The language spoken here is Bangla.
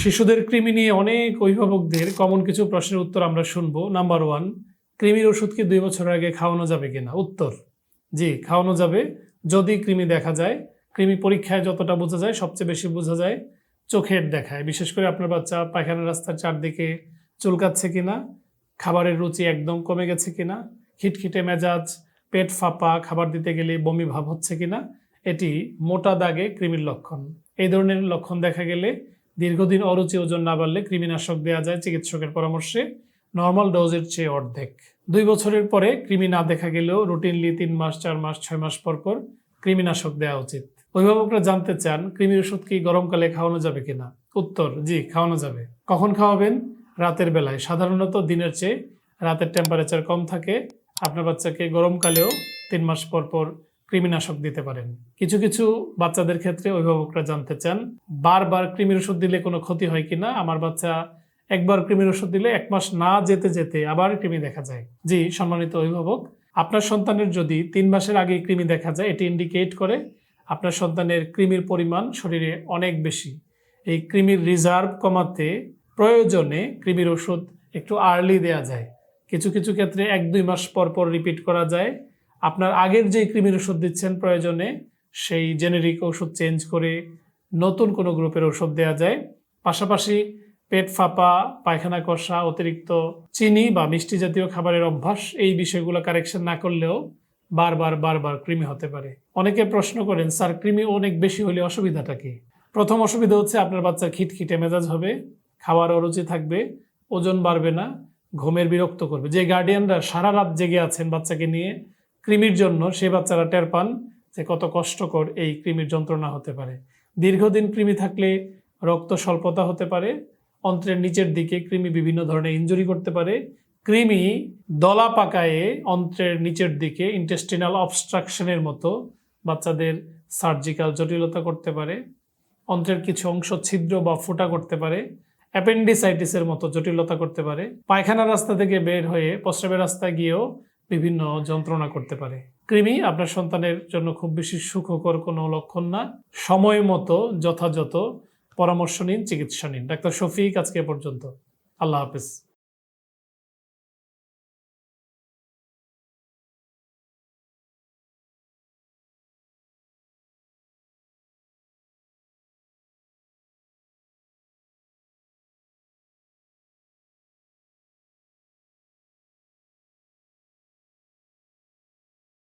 শিশুদের কৃমি নিয়ে অনেক অভিভাবকদের কমন কিছু প্রশ্নের উত্তর আমরা শুনব। নাম্বার ওয়ান কৃমির ওষুধ কি দুই বছর আগে খাওয়ানো যাবে কিনা? উত্তর, জি, খাওয়ানো যাবে যদি কৃমি দেখা যায়। কৃমি পরীক্ষায় যতটা বোঝা যায়, সবচেয়ে বেশি বোঝা যায় চোখের দেখায়। বিশেষ করে আপনার বাচ্চা পায়খানা রাস্তার চারদিকে চুলকাচ্ছে কিনা, খাবারের রুচি একদম কমে গেছে কিনা, খিটখিটে মেজাজ, পেট ফাঁপা, খাবার দিতে গেলে বমি ভাব হচ্ছে কিনা, এটি মোটা দাগে কৃমির লক্ষণ। এই ধরনের লক্ষণ দেখা গেলে দীর্ঘদিন অরুচি ওজন না বাড়লে কৃমিনাশক দেওয়া যায় চিকিৎসকের পরামর্শে। নর্মাল ডোজের চেয়ে অর্ধেক। দুই বছরের পরে কৃমি না দেখা গেলেও রুটিনলি তিন মাস, চার মাস, ছয় মাস পর পর কৃমিনাশক দেওয়া উচিত। অভিভাবকরা জানতে চান, কৃমির ওষুধ কি গরমকালে খাওয়ানো যাবে কিনা? উত্তর, জি, খাওয়ানো যাবে। কখন খাওয়াবেন? রাতের বেলায়। সাধারণত দিনের চেয়ে রাতের টেম্পারেচার কম থাকে। আপনার বাচ্চাকে গরমকালেও তিন মাস পর পর কৃমিনাশক দিতে পারেন। কিছু কিছু বাচ্চাদের ক্ষেত্রে অভিভাবকরা জানতে চান, বারবার কৃমির ওষুধ দিলে কোনো ক্ষতি হয় কিনা? আমার বাচ্চা একবার কৃমির ওষুধ দিলে এক মাস না যেতে যেতে আবার কৃমি দেখা যায়। জি, সম্মানিত অভিভাবক, আপনার সন্তানের যদি তিন মাসের আগে কৃমি দেখা যায়, এটি ইন্ডিকেট করে আপনার সন্তানের কৃমির পরিমাণ শরীরে অনেক বেশি। এই কৃমির রিজার্ভ কমাতে প্রয়োজনে কৃমির ওষুধ একটু আর্লি দেওয়া যায়। কিছু কিছু ক্ষেত্রে এক দুই মাস পর পর রিপিট করা যায়। আপনার আগের যে কৃমির ওষুধ দিচ্ছেন প্রয়োজনে, সেই জেনেরিক ওষুধ চেঞ্জ করে নতুন কোনো গ্রুপের ওষুধ দেওয়া যায়। পাশাপাশি পেট ফাঁপা, পায়খানা কষা, অতিরিক্ত চিনি বা মিষ্টি জাতীয় খাবারের অভ্যাস, এই বিষয়গুলো কারেকশন না করলেও বারবার বারবার কৃমি হতে পারে। অনেকে প্রশ্ন করেন, স্যার, কৃমি অনেক বেশি হলে অসুবিধাটা কি? প্রথম অসুবিধা হচ্ছে আপনার বাচ্চার খিটখিটে মেজাজ হবে, খাওয়ার অরুচি থাকবে, ওজন বাড়বে না, ঘুমের বিরক্ত করবে। যে গার্ডিয়ানরা সারা রাত জেগে আছেন বাচ্চাকে নিয়ে কৃমির জন্য সে বাচ্চারা টের পান যে কত কষ্টকর এই কৃমির যন্ত্রণা হতে পারে। দীর্ঘদিন কৃমি থাকলে রক্ত স্বল্পতা হতে পারে, অন্ত্রের নিচের দিকে কৃমি বিভিন্ন ধরনের ইনজুরি করতে পারে। কৃমি দলা পাকায়ে অন্ত্রের নিচের দিকে ইন্টেস্টিনাল অবস্ট্রাকশনের মতো বাচ্চাদের সার্জিক্যাল জটিলতা করতে পারে। অন্ত্রের কিছু অংশ ছিদ্র বা ফোঁটা করতে পারে অ্যাপেন্ডিসাইটিসের মতো জটিলতা করতে পারে। পায়খানা রাস্তা থেকে বের হয়ে প্রস্রাবের রাস্তায় গিয়েও বিভিন্ন যন্ত্রণা করতে পারে। কৃমি, আপনার সন্তানের জন্য খুব বেশি সুখকর কোনো লক্ষণ না। সময় মতো যথাযথ পরামর্শ নিন, চিকিৎসা নিন। ডাক্তার শফিক, আজকে পর্যন্ত। আল্লাহ হাফিজ।